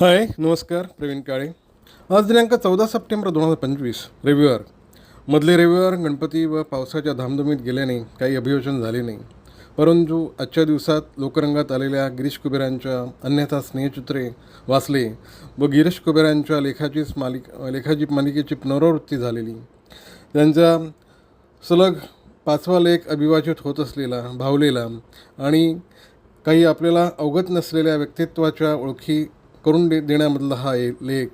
हाय नमस्कार प्रवीण काळे. आज दिनांक चौदा सप्टेंबर दोन हजार पंचवीस रविवार. मधले रविवार गणपती व पावसाच्या धामधुमीत गेल्याने काही अभियोजन झाले नाही. परंतु आजच्या दिवसात लोकरंगात आलेल्या गिरीश कुबेरांच्या अन्यथा स्नेहचित्रे वाचले व गिरीश कुबेरांच्या लेखाचीच मालिक लेखाची मालिकेची पुनरावृत्ती झालेली. त्यांचा सलग पाचवा लेख अभिवाचित होत असलेला भावलेला आणि काही आपल्याला अवगत नसलेल्या व्यक्तित्वाच्या ओळखी करून दे देण्यामधला हा एक लेख.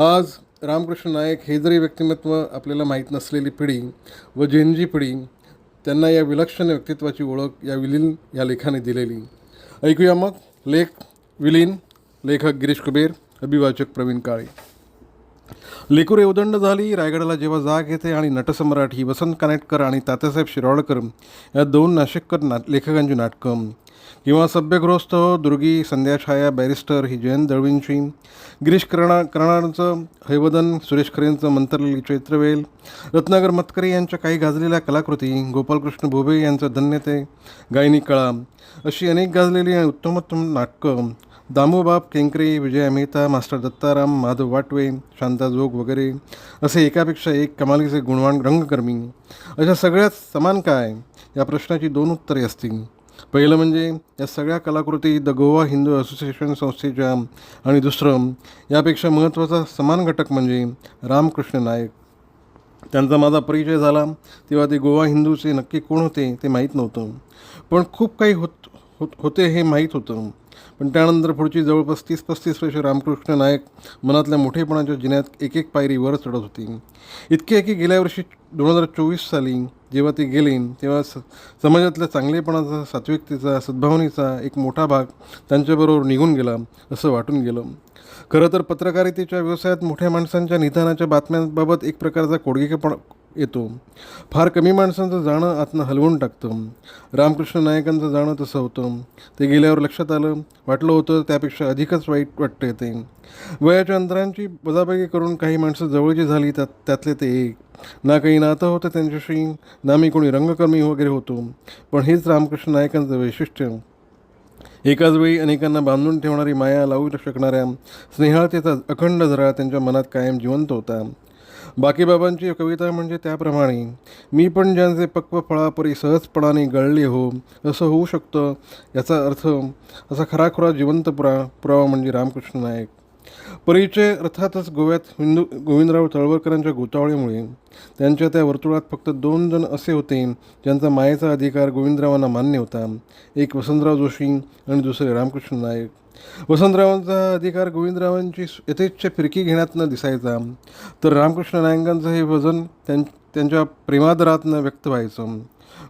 आज रामकृष्ण नायक हे जरी व्यक्तिमत्व आपल्याला माहीत नसलेली पिढी व जेनजी पिढी त्यांना या विलक्षण व्यक्तित्वाची ओळख या विलीन या लेखाने दिलेली. ऐकूया मग लेख विलीन लेखक गिरीश कुबेर अभिवाचक प्रवीण काळे. लेकूर उदंड झाली रायगडाला जेव्हा जाग येते आणि नटसम्राट ही वसंत कानेटकर आणि तात्यासाहेब शिरोडकर या दोन नाशिककर ना लेखकांची नाटकं. किंवा सभ्यगृहस्थ दुर्गी संध्याछाया बॅरिस्टर ही जयंत दळवींची. गिरीश करणा करणारचं हैवदन सुरेश खरेंचं मंत्रलेली चैत्रवेल रत्नागर मतकरे यांच्या काही गाजलेल्या कलाकृती गोपालकृष्ण भोबे यांचं धन्यते गायनी कळा. अशी अनेक गाजलेली आणि उत्तमोत्तम नाटकं. दामोबाब केंकरे विजय मेहता मास्टर दत्ताराम माधव वाटवे शांता जोग वगैरे असे एकापेक्षा एक कमालीचे गुणवान रंगकर्मी. अशा सगळ्यात समान काय? या प्रश्नाची दोन उत्तरे असतील. पहिलं म्हणजे या सगळ्या कलाकृती द गोवा हिंदू असोसिएशन संस्थेच्या आणि दुसरं यापेक्षा महत्त्वाचा समान घटक म्हणजे रामकृष्ण नायक. त्यांचा माझा परिचय झाला तेव्हा ते गोवा हिंदूचे नक्की कोण होते ते माहीत नव्हतं. पण खूप काही होत होत होते हे माहीत होतं. पण त्यानंतर पुढची जवळपास तीस पस्तीस वर्ष रामकृष्ण नायक मनातल्या मोठेपणाच्या जिन्यात एक एक पायरी वर चढत होती. इतके की गेल्या वर्षी दोन हजार चोवीस साली जेव्हा ते गेले तेव्हा स समाजातल्या चांगलेपणाचा सात्विकतेचा सद्भावनेचा एक मोठा भाग त्यांच्याबरोबर निघून गेला असं वाटून गेलं. खरं तर पत्रकारितेच्या व्यवसायात मोठ्या माणसांच्या निधनाच्या बातम्यांबाबत एक प्रकारचा कोडगेपणा येतो. फार कमी माणसांचं जाणं आतनं हलवून टाकतं. रामकृष्ण नायकांचं जाणं तसं होतं. ते गेल्यावर लक्षात आलं वाटलं होतं त्यापेक्षा अधिकच वाईट वाटतं येते वयाच्या अंतरांची बजाबगी करून काही माणसं जवळची झाली त्यात त्यातले ते एक. ना काही नातं होतं त्यांच्याशी ना मी कोणी रंगकर्मी वगैरे होतो. पण हेच रामकृष्ण नायकांचं वैशिष्ट्य. एकाच वेळी अनेकांना बांधून ठेवणारी माया लावू शकणाऱ्या स्नेहाळतेचा अखंड झरा त्यांच्या मनात कायम जिवंत होता. बाकी बाबांची कविता म्हणजे त्याप्रमाणे मी पण ज्यांचे पक्व फळापरी सहजपणाने गळले हो असं होऊ शकतं याचा अर्थ असा खराखुरा जिवंत पुरा पुरावा म्हणजे रामकृष्ण नायक. परिचय अर्थातच गोव्यात हिंदू गोविंदराव तळवळकरांच्या गोतावळीमुळे त्यांच्या त्या वर्तुळात फक्त दोन जण असे होते ज्यांचा मायेचा अधिकार गोविंदरावांना मान्य होता. एक वसंतराव जोशी आणि दुसरे रामकृष्ण नायक वसंतरावांचा अधिकार गोविंदरावांची यथेच्छ फिरकी घेण्यातनं दिसायचा तर रामकृष्ण नायकांचं हे वजन त्यां त्यांच्या प्रेमादरातनं व्यक्त व्हायचं.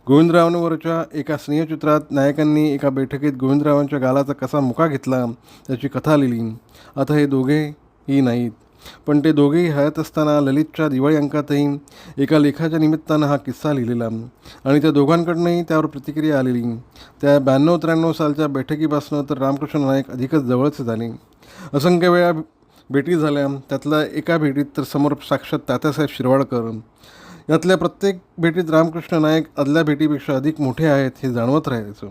गोविंदरावांवरच्या एका स्नेहचित्रात नायकांनी एका बैठकीत गोविंदरावांच्या गालाचा कसा मुका घेतला त्याची कथा लिहिली. आता हे दोघेही नाहीत. पण ते दोघेही हयात असताना ललितच्या दिवाळी अंकातही एका लेखाच्या निमित्तानं हा किस्सा लिहिलेला. आणि त्या दोघांकडनंही त्यावर प्रतिक्रिया आलेली. त्या ब्याण्णव त्र्याण्णव सालच्या बैठकीपासून तर रामकृष्ण नायक अधिकच जवळच झाले. असंख्य वेळा भेटी झाल्या. त्यातल्या एका भेटीत तर समोर साक्षात तात्यासाहेब शिरवाडकर. यातल्या प्रत्येक भेटीत रामकृष्ण नायक आदल्या भेटीपेक्षा अधिक मोठे आहेत हे जाणवत राहायचं.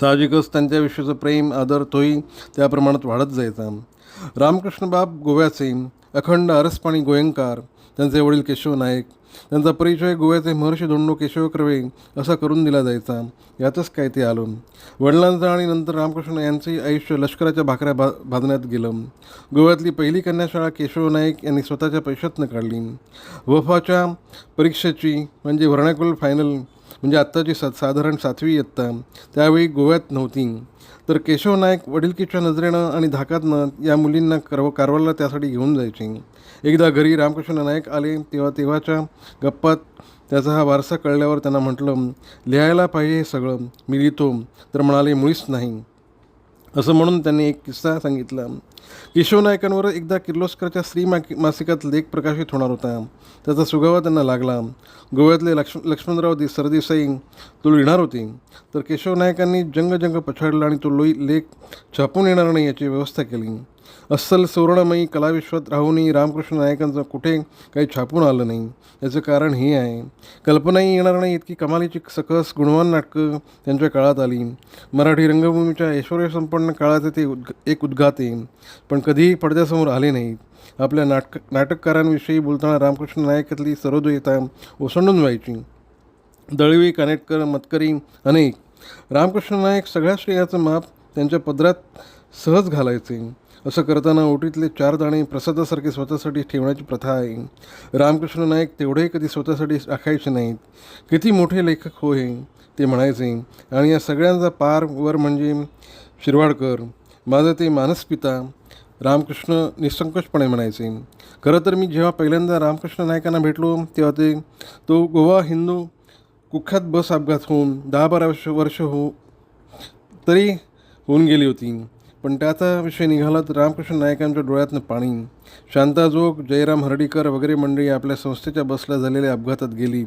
साहजिकच त्यांच्याविषयीचं प्रेम आदर तोही त्या प्रमाणात वाढत जायचा. रामकृष्ण बाब गोव्याचे अखंड अरसपाणी गोयंकार त्यांचे वडील केशव नाईक त्यांचा परिचय गोव्याचे महर्षी धोंडो केशव कर्वे असा करून दिला जायचा. यातच काय ते आलं. वडिलांचं आणि नंतर रामकृष्ण यांचंही आयुष्य लष्कराच्या भाकऱ्या भा भाजण्यात गेलं. गोव्यातली पहिली कन्याशाळा केशव नाईक यांनी स्वतःच्या पैशातनं काढली. वफाच्या परीक्षेची म्हणजे व्हर्णॅक्युलर फायनल म्हणजे आत्ताची सा साधारण सातवी इयत्ता त्यावेळी गोव्यात नव्हती. तर केशव नाईक वडिलकीच्या नजरेनं आणि धाकातनं या मुलींना करव कारवारला त्यासाठी घेऊन जायचे. एकदा घरी रामकृष्ण नाईक आले तेव्हा तेव्हाच्या गप्पात त्याचा हा वारसा कळल्यावर त्यांना म्हटलं लिहायला पाहिजे हे सगळं. मी लिहितो. तर म्हणाले मुळीच नाही. असं म्हणून त्यांनी एक किस्सा सांगितला. केशव नायकांवर एकदा किर्लोस्करच्या स्त्री मा मासिकात लेख प्रकाशित होणार होता. त्याचा सुगावा त्यांना लागला. गोव्यातले लक्ष लक्ष्मणराव दि सरदेसाई तो लिहिणार होते. तर केशव नायकांनी जंग जंग पछाडला आणि तो लोई लेख छापून येणार नाही याची व्यवस्था केली. अस्सल सुवर्णमयी कलाविश्वात राहूनही रामकृष्ण नायकांचं कुठे काही छापून आलं नाही. याचं कारण हे आहे. कल्पनाही येणार नाही इतकी कमालीची सकस गुणवान नाटकं त्यांच्या काळात आली. मराठी रंगभूमीच्या ऐश्वर्यसंपन्न काळाचे ते उद्ग एक उद्घाते. पण कधीही पडद्यासमोर आले नाहीत. आपल्या नाटक नाटककारांविषयी बोलताना रामकृष्ण नायकातली सर्वोदयता ओसंडून व्हायची दळवी कानेटकर मतकरी अनेक रामकृष्ण नायक सगळ्या श्रेयाचं माप त्यांच्या पदरात सहज घालायचे. असं करताना ओटीतले चार दाणे प्रसादासारखे स्वतःसाठी ठेवण्याची प्रथा आहे. रामकृष्ण नायक तेवढेही कधी स्वतःसाठी राखायचे नाहीत. किती मोठे लेखक हो हे ते म्हणायचे. आणि या सगळ्यांचा पार वर म्हणजे शिरवाडकर माझं ते मानसपिता रामकृष्ण निसंकोचपणे म्हणायचे. खरं तर मी जेव्हा पहिल्यांदा रामकृष्ण नायकांना भेटलो तेव्हा ते तो गोवा हिंदू कुख्यात बस अपघात होऊन दहा बारा वर्ष वर्ष हो तरी होऊन गेली होती. पण त्याचा विषय निघाला तर रामकृष्ण नायकांच्या डोळ्यातनं पाणी. शांताजोग जयराम हर्डीकर वगैरे मंडळी आपल्या संस्थेच्या बसला झालेल्या अपघातात गेली.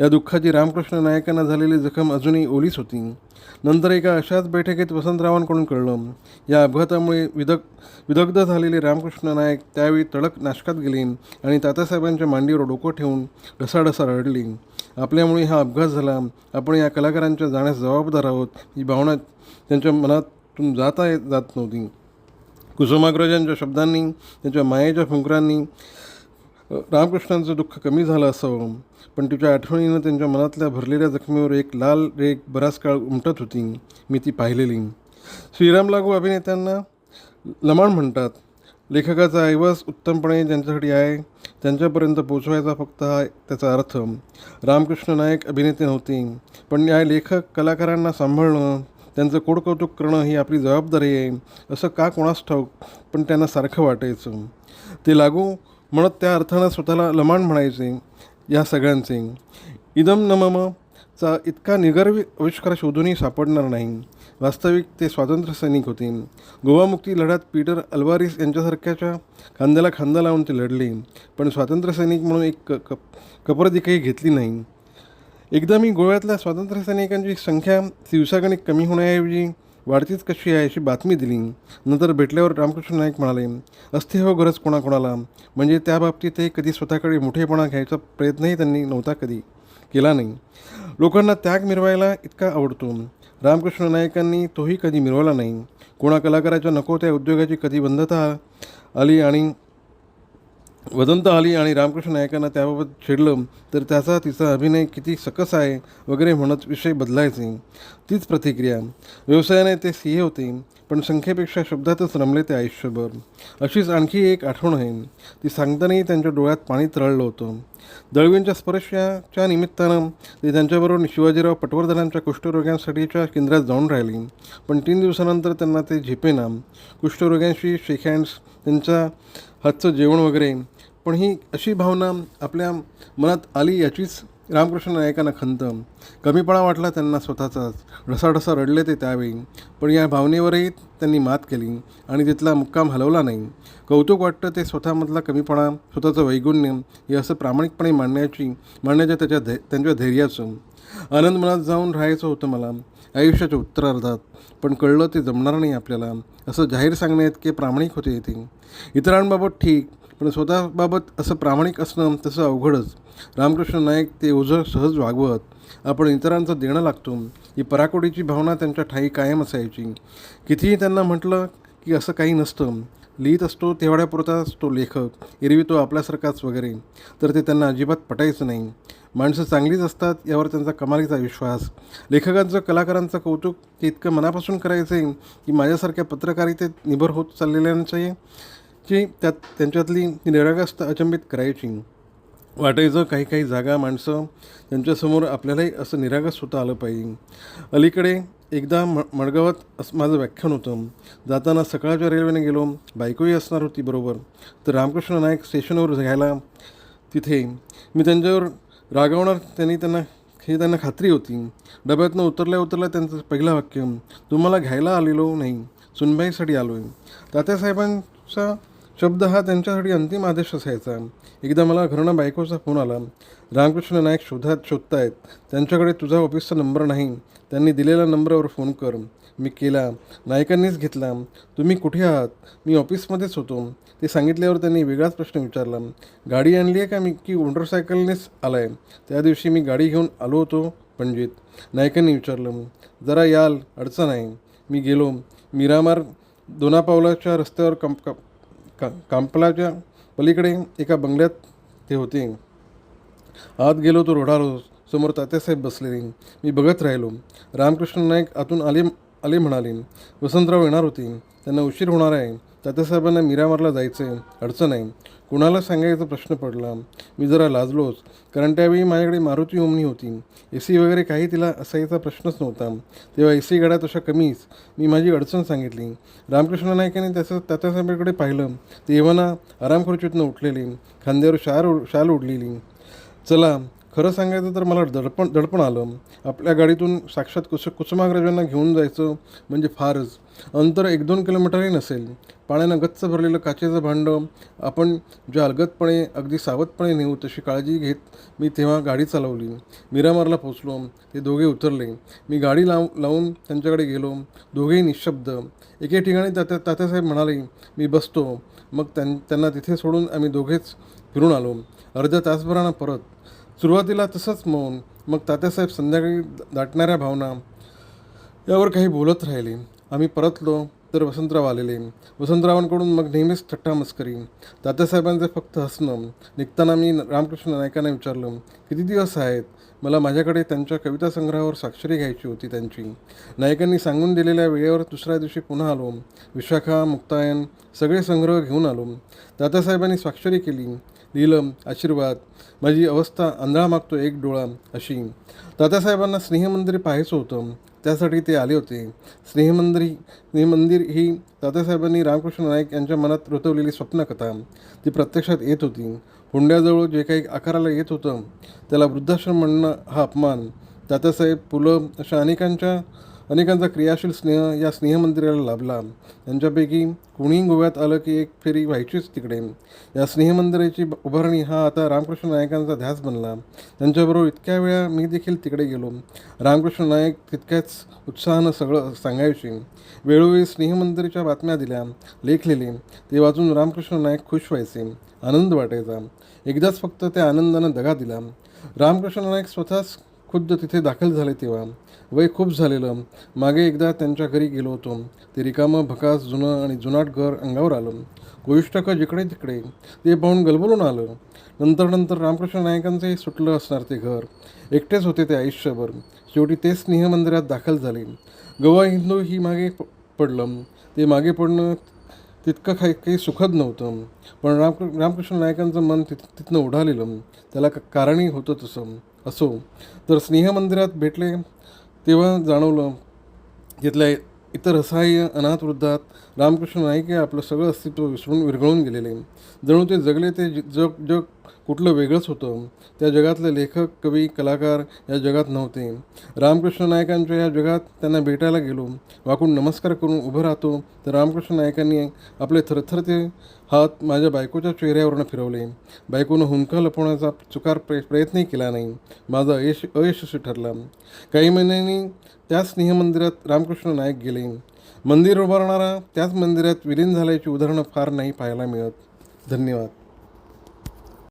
या दुःखाची रामकृष्ण नायकांना झालेली जखम अजूनही ओलीच होती. नंतर एका अशाच बैठकीत वसंतरावांकडून कळलं या अपघातामुळे विदग विदग्ध झालेले रामकृष्ण नायक त्यावेळी तडक नाशकात गेले आणि तात्यासाहेबांच्या मांडीवर डोकं ठेवून ढसाढसा रडली. आपल्यामुळे हा अपघात झाला. आपण या कलाकारांच्या जाण्यास जबाबदार आहोत. ही भावना त्यांच्या मनातून जाता येत जात नव्हती. कुसुमाग्रजांच्या शब्दांनी त्यांच्या मायेच्या फुंकरांनी रामकृष्णांचं दुःख कमी झालं असावं. पण तिच्या आठवणीनं त्यांच्या मनातल्या भरलेल्या जखमीवर एक लाल रेग बराच काळ उमटत होती. मी ती पाहिलेली. श्रीराम लागू अभिनेत्यांना लमाण म्हणतात. लेखकाचा ऐवज उत्तमपणे ज्यांच्यासाठी आहे त्यांच्यापर्यंत पोचवायचा फक्त हा त्याचा अर्थ. रामकृष्ण नायक अभिनेते नव्हते पण या लेखक कलाकारांना सांभाळणं त्यांचं कोडकौतुक करणं ही आपली जबाबदारी आहे असं का कोणास ठाऊक पण त्यांना सारखं वाटायचं. ते लागू म्हणत त्या अर्थानं स्वतःला लमाण म्हणायचे या सगळ्यांचे. इदम नममचा इतका निगर्वी आविष्कार शोधूनही सापडणार नाही. वास्तविक ते स्वातंत्र्य सैनिक होते. गोवामुक्ती लढ्यात पीटर अल्वारिस यांच्यासारख्याच्या खांद्याला खांदा लावून ते लढले. पण स्वातंत्र्य सैनिक म्हणून एक क कप काही घेतली नाही. एकदा मी गोव्यातल्या स्वातंत्र्य सैनिकांची संख्या दिवसागणिक कमी होण्याऐवजी वाढतीच कशी आहे अशी बातमी दिली. नंतर भेटल्यावर रामकृष्ण नाईक म्हणाले असते हो गरज कोणाकोणाला? म्हणजे त्या ते कधी स्वतःकडे मोठेपणा घ्यायचा प्रयत्नही त्यांनी नव्हता कधी केला नाही. लोकांना त्याग मिरवायला इतका आवडतो. रामकृष्ण नायकांनी तोही कधी मिळवला नाही. कोणा कलाकाराच्या नको त्या उद्योगाची कधी बंधता आली आणि वदंत आली आणि रामकृष्ण नायकांना त्याबाबत छेडलं तर त्याचा तिचा अभिनय किती सकस आहे वगैरे म्हणत विषय बदलायचे. तीच प्रतिक्रिया. व्यवसायाने ते सिंह होते पण संख्येपेक्षा शब्दातच रमले ते आयुष्यभर. अशीच आणखी एक आठवण आहे. ती सांगतानाही त्यांच्या डोळ्यात पाणी तरळलं होतं. दळवींच्या स्पर्शाच्या निमित्तानं ते त्यांच्याबरोबर शिवाजीराव पटवर्धनांच्या कुष्ठरोग्यांसाठीच्या केंद्रात जाऊन राहिली. पण तीन दिवसानंतर त्यांना ते झेपेना. कुष्ठरोग्यांशी शेक हँड्स त्यांच्या हातचं जेवण वगैरे. पण ही अशी भावना आपल्या मनात आली याचीच रामकृष्ण नायकांना खंत. कमीपणा वाटला त्यांना स्वतःचाच. ढसाढसा रडले ते त्यावेळी. पण या भावनेवरही त्यांनी मात केली आणि तिथला मुक्काम हलवला नाही. कौतुक वाटतं ते स्वतःमधला कमीपणा स्वतःचं वैगुण्य हे असं प्रामाणिकपणे मांडण्याची मांडण्याच्या त्याच्या धै त्यांच्या धैर्याचं. आनंद मनात जाऊन राहायचं होतं मला. आयुष्याच्या उत्तरार्धात पण कळलं ते जमणार नाही आपल्याला. असं जाहीर सांगण्याइतके प्रामाणिक होते ते. इतरांबाबत ठीक पण स्वतःबाबत असं प्रामाणिक असणं तसं अवघडच. रामकृष्ण नाईक ते ओझं सहज वागवत आपण इतरांचं देणं लागतो. ही पराकोटीची भावना त्यांच्या ठाई कायम असायची. कितीही त्यांना म्हटलं की असं काही नसतं. लिहित असतो तेवढ्यापुरताच तो लेखक. एरवी तो आपल्यासारखाच वगैरे. तर ते त्यांना अजिबात पटायचं नाही. माणसं चांगलीच असतात यावर त्यांचा कमालीचा विश्वास. लेखकांचं कलाकारांचं कौतुक ते इतकं मनापासून करायचं आहे की माझ्यासारख्या पत्रकारितेत निभर होत चाललेल्यांचे की त्यात त्यांच्यातली निरागस्त अचंबित करायची. वाटायचं काही काही जागा माणसं त्यांच्यासमोर आपल्यालाही असं निरागस होता आलं पाहिजे. अलीकडे एकदा म मडगावात असं माझं व्याख्यान होतं. जाताना सकाळच्या रेल्वेने गेलो. बायकोही असणार होती बरोबर. तर रामकृष्ण नाईक स्टेशनवर घ्यायला तिथे. मी त्यांच्यावर रागवणार त्यांनी त्यांना हे त्यांना खात्री होती. डब्यातनं उतरल्या उतरल्या त्यांचं पहिलं वाक्य तुम्हाला घ्यायला आलेलो नाही. सुनबाईसाठी आलो आहे तात्यासाहेबांचा शब्द हा त्यांच्यासाठी अंतिम आदेश असायचा. एकदा मला घरणा बायकोचा फोन आला. रामकृष्ण नाईक शोधात शोधतायत. त्यांच्याकडे तुझा ऑफिसचा नंबर नाही. त्यांनी दिलेल्या नंबरवर फोन कर. मी केला. नायकांनीच घेतला. तुम्ही कुठे आहात? मी ऑफिसमध्येच होतो. ते सांगितल्यावर त्यांनी वेगळाच प्रश्न विचारला. गाडी आणली आहे का मी? की मोटरसायकलनेच आला आहे त्या दिवशी मी गाडी घेऊन आलो होतो पणजीत. नायकांनी विचारलं. जरा याल. अडचण आहे. मी गेलो. मिरामार दोनापावलाच्या रस्त्यावर कंप का- कांपलाच्या पलीकडे एका बंगल्यात ते होते. आत गेलो तो रोडालो समोर तात्यासाहेब बसलेले. मी बघत राहिलो. रामकृष्ण नाईक आतून आले आले म्हणाले वसंतराव येणार होते. त्यांना उशीर होणार आहे. तात्यासाहेबांना मिरामारला जायचं आहे अडचण आहे. कुणाला सांगायचा प्रश्न पडला? मी जरा लाजलोच कारण त्यावेळी माझ्याकडे मारुती ओमनी होती. ए सी वगैरे काही तिला असायचा प्रश्नच नव्हता. तेव्हा ए सी गाड्या तशा कमीच. मी माझी अडचण सांगितली. रामकृष्ण नायकाने त्याचं तात्यासाहेबांकडे पाहिलं. ते येवाना आराम उठलेली. खांद्यावर शार शाल उडलेली चला खरं सांगायचं तर मला दडपण दडपण आलं. आपल्या गाडीतून साक्षात कुस कुसुमाग्रजांना घेऊन जायचं म्हणजे फारच. अंतर एक दोन किलोमीटरही नसेल. पाण्यानं गच्च भरलेलं काचेचं भांडं आपण ज्या अलगदपणे अगदी सावधपणे नेऊ तशी काळजी घेत मी तेव्हा गाडी चालवली. मिरामारला पोचलो ते दोघे उतरले. मी गाडी लाव लावून त्यांच्याकडे गेलो. दोघेही निशब्द. एके ठिकाणी तात्या तात्यासाहेब म्हणाले मी बसतो. मग त्यां त्यांना तिथे सोडून आम्ही दोघेच फिरून आलो. अर्ध्या तासभरानं परत सुरुवातीला तसंच मौन. मग तात्यासाहेब संध्याकाळी दाटणाऱ्या भावना यावर काही बोलत राहिले. आम्ही परतलो तर वसंतराव आलेले. वसंतरावांकडून मग नेहमीच थट्टा मस्करी. तात्यासाहेबांचे फक्त हसणं. निघताना मी रामकृष्ण नायकांना विचारलं किती दिवस आहेत? मला माझ्याकडे त्यांच्या कविता संग्रहावर स्वाक्षरी घ्यायची होती त्यांची. नायकांनी सांगून दिलेल्या वेळेवर दुसऱ्या दिवशी पुन्हा आलो. विशाखा मुक्तायन सगळे संग्रह घेऊन आलो. तात्यासाहेबांनी स्वाक्षरी केली. नीलम आशीर्वाद. माझी अवस्था आंधळा मागतो एक डोळा अशी. दादासाहेबांना स्नेहमंदिर पाहायचं होतं. त्यासाठी ते आले होते. स्नेहमंदिर स्नेहमंदिर ही दादासाहेबांनी रामकृष्ण नाईक यांच्या मनात रुतवलेली स्वप्नकथा. ती प्रत्यक्षात येत होती. हुंड्याजवळ जे काही आकाराला येत होतं त्याला वृद्धाश्रम म्हणणं हा अपमान. दादासाहेब पुलं अशा अनेकांच्या अनेकांचा क्रियाशील स्नेह या स्नेहमंदिराला लाभला. त्यांच्यापैकी कोणीही गोव्यात आलं की एक फेरी व्हायचीच तिकडे. या स्नेहमंदिराची उभारणी हा आता रामकृष्ण नायकांचा ध्यास बनला. त्यांच्याबरोबर इतक्या वेळा मी देखील तिकडे गेलो. रामकृष्ण नायक तितक्याच उत्साहानं सगळं सांगायचे. वेळोवेळी स्नेहमंदिराच्या बातम्या दिल्या लेख लिहिले. ते वाचून रामकृष्ण नायक खुश व्हायचे आनंद वाटायचा. एकदाच फक्त त्या आनंदानं दगा दिला. रामकृष्ण नायक स्वतःच खुद्द तिथे दाखल झाले तेव्हा. वय खूप झालेलं. मागे एकदा त्यांच्या घरी गेलो होतो. ते रिकामं भकास जुनं आणि जुनाट घर अंगावर आलं. गोष्टक जिकडे तिकडे. ते पाहून गलबलून आलं. नंतर नंतर रामकृष्ण नायकांचंही सुटलं असणार ते घर. एकटेच होते ते आयुष्यभर. शेवटी ते स्नेहमंदिरात दाखल झाले. गोवा हिंदू ही मागे प- पडलं. ते मागे पडणं तितकं काही काही सुखद नव्हतं. पण राम रामकृष्ण नायकांचं मन तिथ तिथनं उडालेलं त्याला क- कारणही होतं तसं. असो. तर स्नेहमंदिरात भेटले तेव्हा जाणवलं तिथल्या इतर असहाय्य अनाथ वृद्धात रामकृष्ण नाईक हे आपलं सगळं अस्तित्व विसरून विरघळून गेलेले. जणू ते जगले ते जग जग कुठलं वेगळंच होतं. त्या जगातले लेखक कवी कलाकार या जगात नव्हते. रामकृष्ण नायकांच्या या जगात त्यांना भेटायला गेलो. वाकून नमस्कार करून उभं राहतो. तर रामकृष्ण नायकांनी आपले थरथरते हात माझ्या बायकोच्या चेहऱ्यावरनं फिरवले बायकोनं हुंका लपवण्याचा चुकार प्र प्रयत्नही केला नाही. माझा अयश अयशस्वी ठरला. काही महिन्यांनी त्याच स्नेहमंदिरात रामकृष्ण नाईक गेले. मंदिर उभारणारा त्याच मंदिरात विलीन झाल्याची उदाहरणं फार नाही पाहायला मिळत. धन्यवाद.